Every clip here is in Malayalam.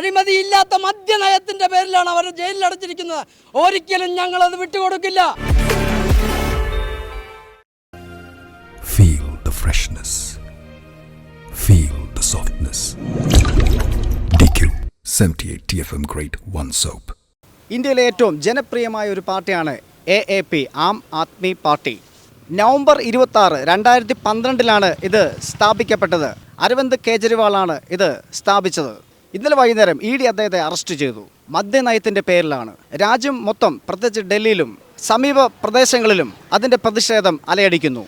അഴിമതിയില്ലാത്ത മദ്യനയത്തിന്റെ പേരിലാണ് അവർ ജയിലിൽ അടച്ചിരിക്കുന്നത്. ഒരിക്കലും ഞങ്ങൾ അത് വിട്ടുകൊടുക്കില്ല. Feel the freshness. Feel the softness. DQ 78 TFM Grade 1 soap ഇന്ത്യയിലെ ഏറ്റവും ജനപ്രിയമായ ഒരു പാർട്ടിയാണ് A A P Aam Aadmi party. November ഇരുപത്തി ആറ് രണ്ടായിരത്തി പന്ത്രണ്ടിലാണ് ഇത് സ്ഥാപിക്കപ്പെട്ടത്. അരവിന്ദ് കേജ്രിവാളാണ് ഇത് സ്ഥാപിച്ചത്. ഇന്നലെ വൈകുന്നേരം ഇ ഡി അദ്ദേഹത്തെ അറസ്റ്റ് ചെയ്തു. മദ്യനയത്തിന്റെ പേരിലാണ്. രാജ്യം മൊത്തം പ്രത്യേകിച്ച് ഡൽഹിയിലും സമീപ പ്രദേശങ്ങളിലും അതിന്റെ പ്രതിഷേധം അലയടിക്കുന്നു.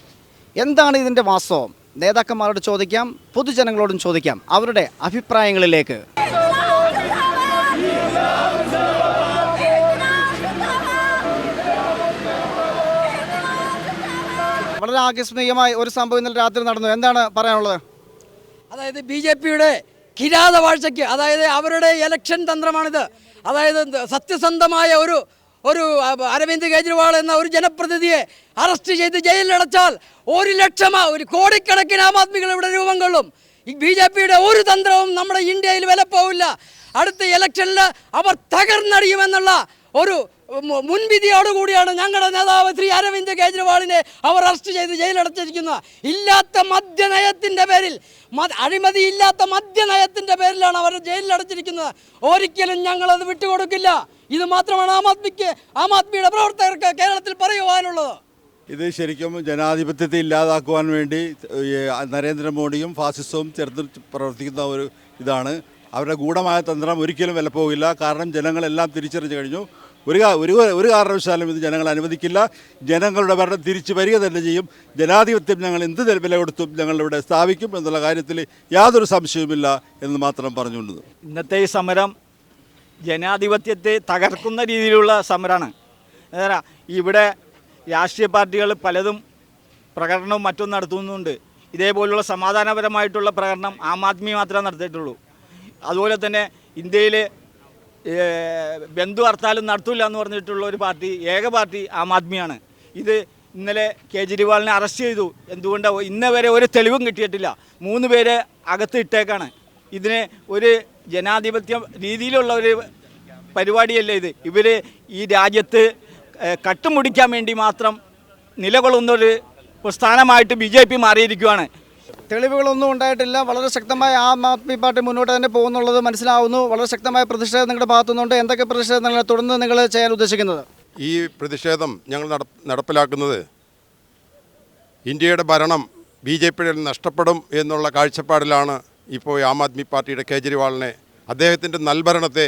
എന്താണ് ഇതിന്റെ വാസ്തവം? നേതാക്കന്മാരോട് ചോദിക്കാം പൊതുജനങ്ങളോടും ചോദിക്കാം. അവരുടെ അഭിപ്രായങ്ങളിലേക്ക്. വളരെ ആകസ്മികമായ ഒരു സംഭവം ഇന്നലെ രാത്രി നടന്നു. എന്താണ് പറയാനുള്ളത്? അതായത് ബി ജെ പിയുടെ കിരാത വാഴ്ചയ്ക്ക് അതായത് അവരുടെ ഇലക്ഷൻ തന്ത്രമാണിത്. അതായത് സത്യസന്ധമായ ഒരു ഒരു അരവിന്ദ് കേജ്രിവാൾ എന്ന ഒരു ജനപ്രതിനിധിയെ അറസ്റ്റ് ചെയ്ത് ജയിലിലടച്ചാൽ ഒരു ലക്ഷമാ ഒരു കോടിക്കണക്കിന് ആം ആദ്മികൾ ഇവിടെ രൂപം കൊള്ളും. ബി ജെ പിയുടെ ഒരു തന്ത്രവും നമ്മുടെ ഇന്ത്യയിൽ വിലപ്പോവില്ല. അടുത്ത ഇലക്ഷനിൽ അവർ തകർന്നടിയുമെന്നുള്ള ഒരു മുൻവിധിയോടുകൂടിയാണ് ഞങ്ങളുടെ നേതാവ് ശ്രീ അരവിന്ദ് കേജ്രിവാളിനെ അവർ അറസ്റ്റ് ചെയ്ത് ജയിലടച്ചിരിക്കുന്നത് ഇല്ലാത്ത മദ്യനയത്തിന്റെ പേരിൽ അഴിമതിയില്ലാത്ത മദ്യനയത്തിന്റെ പേരിലാണ് അവർ ജയിലിലടച്ചിരിക്കുന്നത്. ഒരിക്കലും ഞങ്ങളത് വിട്ടുകൊടുക്കില്ല. ഇത് മാത്രമാണ് ആം ആദ്മിക്ക് ആം ആദ്മിയുടെ പ്രവർത്തകർക്ക് കേരളത്തിൽ പറയുവാനുള്ളത്. ഇത് ശരിക്കും ജനാധിപത്യത്തെ ഇല്ലാതാക്കുവാൻ വേണ്ടി നരേന്ദ്രമോദിയും ഫാസിസവും ചേർന്ന് പ്രവർത്തിക്കുന്ന ഒരു ഇതാണ്. അവരുടെ ഗൂഢമായ തന്ത്രം ഒരിക്കലും വിലപ്പോകില്ല. കാരണം ജനങ്ങളെല്ലാം തിരിച്ചറിഞ്ഞു കഴിഞ്ഞു. ഒരു ഒരു ഒരു കാരണവശാലും ഇത് ജനങ്ങൾ അനുവദിക്കില്ല. ജനങ്ങളുടെ ഭരണം തിരിച്ചു വരിക തന്നെ ചെയ്യും. ജനാധിപത്യം ഞങ്ങൾ എന്ത് വില കൊടുത്തും ഞങ്ങളിവിടെ സ്ഥാപിക്കും എന്നുള്ള കാര്യത്തിൽ യാതൊരു സംശയവുമില്ല എന്ന് മാത്രം പറഞ്ഞുകൊണ്ടത്. ഇന്നത്തെ ഈ സമരം ജനാധിപത്യത്തെ തകർക്കുന്ന രീതിയിലുള്ള സമരമാണ് എന്താ ഇവിടെ രാഷ്ട്രീയ പാർട്ടികൾ പലതും പ്രകടനവും മറ്റും നടത്തുന്നുണ്ട്. ഇതേപോലുള്ള സമാധാനപരമായിട്ടുള്ള പ്രകടനം ആം ആദ്മി മാത്രമേ നടത്തിയിട്ടുള്ളൂ. അതുപോലെ തന്നെ ഇന്ത്യയിൽ ബന്ധു ഹർത്താലും നടത്തൂല എന്ന് പറഞ്ഞിട്ടുള്ള ഒരു പാർട്ടി ഏക പാർട്ടി ആം ആദ്മിയാണ്. ഇത് ഇന്നലെ കേജ്രിവാളിനെ അറസ്റ്റ് ചെയ്തു. എന്തുകൊണ്ടാണ് ഇന്ന വരെ ഒരു തെളിവും കിട്ടിയിട്ടില്ല. മൂന്ന് പേരെ അകത്ത് ഇട്ടേക്കാണ്. ഇതിനെ ഒരു ജനാധിപത്യ രീതിയിലുള്ള ഒരു പരിപാടിയല്ല ഇത്? ഇവർ ഈ രാജ്യത്ത് കട്ടുമുടിക്കാൻ വേണ്ടി മാത്രം നിലകൊള്ളുന്നൊരു പ്രസ്ഥാനമായിട്ട് ബി ജെ പി മാറിയിരിക്കുകയാണ് തെളിവുകളൊന്നും ഉണ്ടായിട്ടില്ല. വളരെ ശക്തമായ ആം ആദ്മി പാർട്ടി മുന്നോട്ട് തന്നെ പോകുന്നുള്ളത് മനസ്സിലാവുന്നു. വളരെ ശക്തമായ പ്രതിഷേധം നിങ്ങളുടെ ഭാഗത്തുനിന്നുണ്ട്. എന്തൊക്കെ പ്രതിഷേധങ്ങൾ തുടർന്ന് നിങ്ങൾ ചെയ്യാൻ ഉദ്ദേശിക്കുന്നത്? ഈ പ്രതിഷേധം ഞങ്ങൾ നടപ്പിലാക്കുന്നത് ഇന്ത്യയുടെ ഭരണം ബി ജെ പിയുടെ നഷ്ടപ്പെടും എന്നുള്ള കാഴ്ചപ്പാടിലാണ് ഇപ്പോൾ ആം ആദ്മി പാർട്ടിയുടെ കേജ്രിവാളിനെ അദ്ദേഹത്തിന്റെ നൽഭരണത്തെ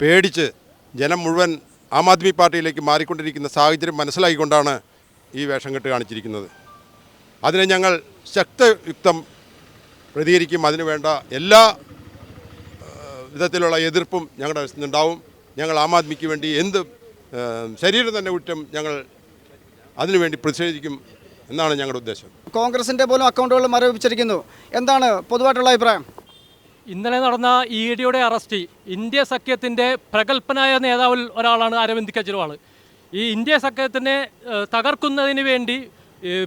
പേടിച്ച് ജനം മുഴുവൻ ആം ആദ്മി പാർട്ടിയിലേക്ക് മാറിക്കൊണ്ടിരിക്കുന്ന സാഹചര്യം മനസ്സിലാക്കിക്കൊണ്ടാണ് ഈ വേഷം കെട്ട് കാണിച്ചിരിക്കുന്നത്. അതിനെ ഞങ്ങൾ ശക്തയുക്തം പ്രതികരിക്കും. അതിനുവേണ്ട എല്ലാ വിധത്തിലുള്ള എതിർപ്പും ഞങ്ങളുടെ ഉണ്ടാവും ഞങ്ങൾ ആം ആദ്മിക്ക് വേണ്ടി എന്ത് ശരീരം തന്നെ കുറ്റം ഞങ്ങൾ അതിനുവേണ്ടി പ്രതിഷേധിക്കും എന്നാണ് ഞങ്ങളുടെ ഉദ്ദേശം. കോൺഗ്രസിന്റെ പോലും അക്കൗണ്ടുകൾ മരവിപ്പിച്ചിരിക്കുന്നു. എന്താണ് പൊതുവായിട്ടുള്ള അഭിപ്രായം? ഇന്നലെ നടന്ന ഇ ഡിയുടെ അറസ്റ്റ് ഇന്ത്യ സഖ്യത്തിന്റെ പ്രഗത്ഭനായ നേതാവിൽ ഒരാളാണ് അരവിന്ദ് കെജ്രിവാൾ. ഈ ഇന്ത്യ സഖ്യത്തിനെ തകർക്കുന്നതിന് വേണ്ടി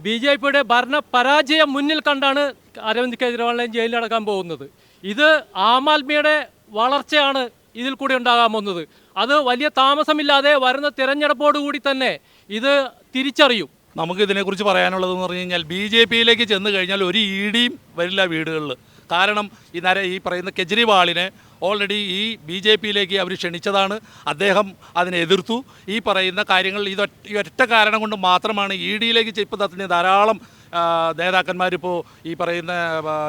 ബി ജെ പിയുടെ ഭരണ പരാജയം മുന്നിൽ കണ്ടാണ് അരവിന്ദ് കെജ്രിവാളിനെ ജയിലിലടക്കാൻ പോകുന്നത്. ഇത് ആം ആദ്മിയുടെ വളർച്ചയാണ് ഇതിൽ കൂടി ഉണ്ടാകാൻ പോകുന്നത്. അത് വലിയ താമസമില്ലാതെ വരുന്ന തിരഞ്ഞെടുപ്പോടുകൂടി തന്നെ ഇത് തിരിച്ചറിയും. നമുക്ക് ഇതിനെക്കുറിച്ച് പറയാനുള്ളതെന്ന് പറഞ്ഞു കഴിഞ്ഞാൽ ബി ജെ പിയിലേക്ക് ചെന്ന് കഴിഞ്ഞാൽ ഒരു ഇ ഡിയും വരില്ല വീടുകളിൽ. കാരണം ഈ നര ഈ പറയുന്ന കെജ്രിവാളിനെ ഓൾറെഡി ഈ ബി ജെ പിയിലേക്ക് അവർ ക്ഷണിച്ചതാണ്. അദ്ദേഹം അതിനെ എതിർത്തു. ഈ പറയുന്ന കാര്യങ്ങൾ ഇതൊറ്റ ഈ ഒറ്റ കാരണം കൊണ്ട് മാത്രമാണ് ഇ ഡിയിലേക്ക് ഇപ്പോൾ തത്തിന് ധാരാളം നേതാക്കന്മാരിപ്പോൾ ഈ പറയുന്ന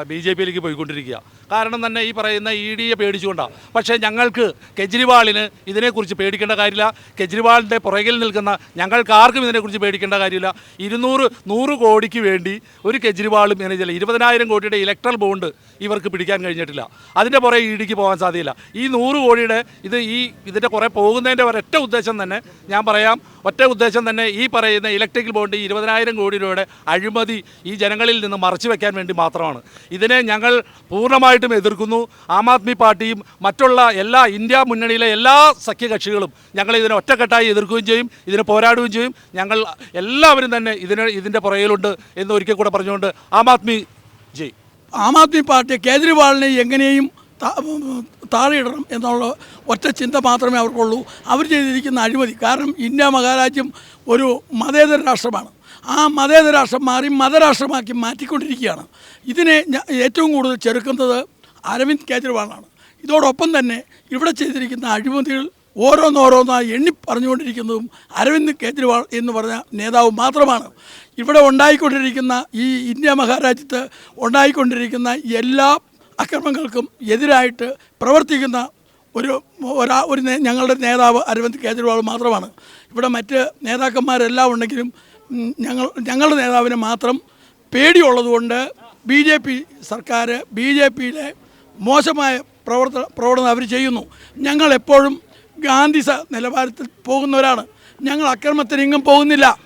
ബി ജെ പിയിലേക്ക് പോയിക്കൊണ്ടിരിക്കുക. കാരണം തന്നെ ഈ പറയുന്ന ഇ ഡിയെ പേടിച്ചുകൊണ്ടാണ് പക്ഷേ ഞങ്ങൾക്ക് കെജ്രിവാളിന് ഇതിനെക്കുറിച്ച് പേടിക്കേണ്ട കാര്യമില്ല. കെജ്രിവാളിന്റെ പുറകിൽ നിൽക്കുന്ന ഞങ്ങൾക്ക് ആർക്കും ഇതിനെക്കുറിച്ച് പേടിക്കേണ്ട കാര്യമില്ല. ഇരുന്നൂറ് നൂറ് കോടിക്ക് വേണ്ടി ഒരു കെജ്രിവാളും ഇങ്ങനെ ചില ഇരുപതിനായിരം കോടിയുടെ ഇലക്ട്രൽ ബോണ്ട് ഇവർക്ക് പിടിക്കാൻ കഴിഞ്ഞിട്ടില്ല. അതിന്റെ പുറകെ ഇ ഡിക്ക് പോകാൻ സാധ്യതയില്ല. ഈ നൂറ് കോടിയുടെ ഇത് ഈ ഇതിന്റെ കുറേ പോകുന്നതിന്റെ ഒരൊറ്റ ഉദ്ദേശം തന്നെ ഞാൻ പറയാം. ഒറ്റ ഉദ്ദേശം തന്നെ ഈ പറയുന്ന ഇലക്ട്രിക്കൽ ബോണ്ട് ഇരുപതിനായിരം കോടി രൂപയുടെ അഴിമതി ഈ ജനങ്ങളിൽ നിന്ന് മറച്ചു വെക്കാൻ വേണ്ടി മാത്രമാണ്. ഇതിനെ ഞങ്ങൾ പൂർണമായിട്ടും എതിർക്കുന്നു. ആം ആദ്മി പാർട്ടിയും മറ്റുള്ള എല്ലാ ഇന്ത്യ മുന്നണിയിലെ എല്ലാ സഖ്യകക്ഷികളും ഞങ്ങൾ ഇതിനെ ഒറ്റക്കെട്ടായി എതിർക്കുകയും ചെയ്യും ഇതിനെ പോരാടുകയും ചെയ്യും. ഞങ്ങൾ എല്ലാവരും തന്നെ ഇതിന് ഇതിന്റെ പുറകിലുണ്ട് എന്ന് ഒരിക്കൽ കൂടെ പറഞ്ഞുകൊണ്ട് ആം ആദ്മി ജയ്. ആം ആദ്മി പാർട്ടി കേജ്രിവാളിനെ എങ്ങനെയും താഴെയിടണം എന്നുള്ള ഒറ്റ ചിന്ത മാത്രമേ അവർക്കുള്ളൂ. അവർ ചെയ്തിരിക്കുന്ന അഴിമതി കാരണം ഇന്ത്യ മഹാരാജ്യം ഒരു മതേതര രാഷ്ട്രമാണ്. ആ മതേതരാഷ്ട്രം മാറി മതരാഷ്ട്രമാക്കി മാറ്റിക്കൊണ്ടിരിക്കുകയാണ്. ഇതിനെ ഏറ്റവും കൂടുതൽ ചെറുക്കുന്നത് അരവിന്ദ് കേജ്രിവാളാണ്. ഇതോടൊപ്പം തന്നെ ഇവിടെ ചെയ്തിരിക്കുന്ന അഴിമതികൾ ഓരോന്നോരോന്നായി എണ്ണി പറഞ്ഞുകൊണ്ടിരിക്കുന്നതും അരവിന്ദ് കേജ്രിവാൾ എന്ന് പറഞ്ഞ നേതാവ് മാത്രമാണ്. ഇവിടെ ഉണ്ടായിക്കൊണ്ടിരിക്കുന്ന ഈ ഇന്ത്യ മഹാരാജ്യത്ത് ഉണ്ടായിക്കൊണ്ടിരിക്കുന്ന എല്ലാ അക്രമങ്ങൾക്കും എതിരായിട്ട് പ്രവർത്തിക്കുന്ന ഒരു ഒരാ ഒരു ഞങ്ങളുടെ നേതാവ് അരവിന്ദ് കേജ്രിവാൾ മാത്രമാണ്. ഇവിടെ മറ്റ് നേതാക്കന്മാരെല്ലാം ഉണ്ടെങ്കിലും ഞങ്ങൾ ഞങ്ങളുടെ നേതാവിന് മാത്രം പേടിയുള്ളതുകൊണ്ട് ബി ജെ പി സർക്കാർ ബി ജെ പിയിലെ മോശമായ പ്രവർത്തന പ്രവർത്തനം അവർ ചെയ്യുന്നു. ഞങ്ങൾ എപ്പോഴും ഗാന്ധിസ നിലവാരത്തിൽ പോകുന്നവരാണ്. ഞങ്ങൾ അക്രമത്തിനെങ്ങും പോകുന്നില്ല.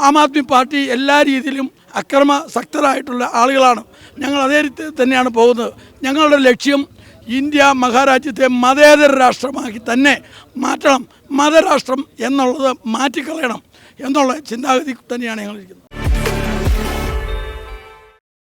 ആം ആദ്മി പാർട്ടി എല്ലാ രീതിയിലും അക്രമ ശക്തരായിട്ടുള്ള ആളുകളാണ്. ഞങ്ങൾ അതേ രീതി തന്നെയാണ് പോകുന്നത്. ഞങ്ങളുടെ ലക്ഷ്യം ഇന്ത്യ മഹാരാജ്യത്തെ മതേതര രാഷ്ട്രമാക്കി തന്നെ മാറ്റണം. മതരാഷ്ട്രം എന്നുള്ളത് മാറ്റിക്കളയണം. എന്നുള്ള ചിന്താഗതി തന്നെയാണ് ഞങ്ങൾ ഇരിക്കുന്നത്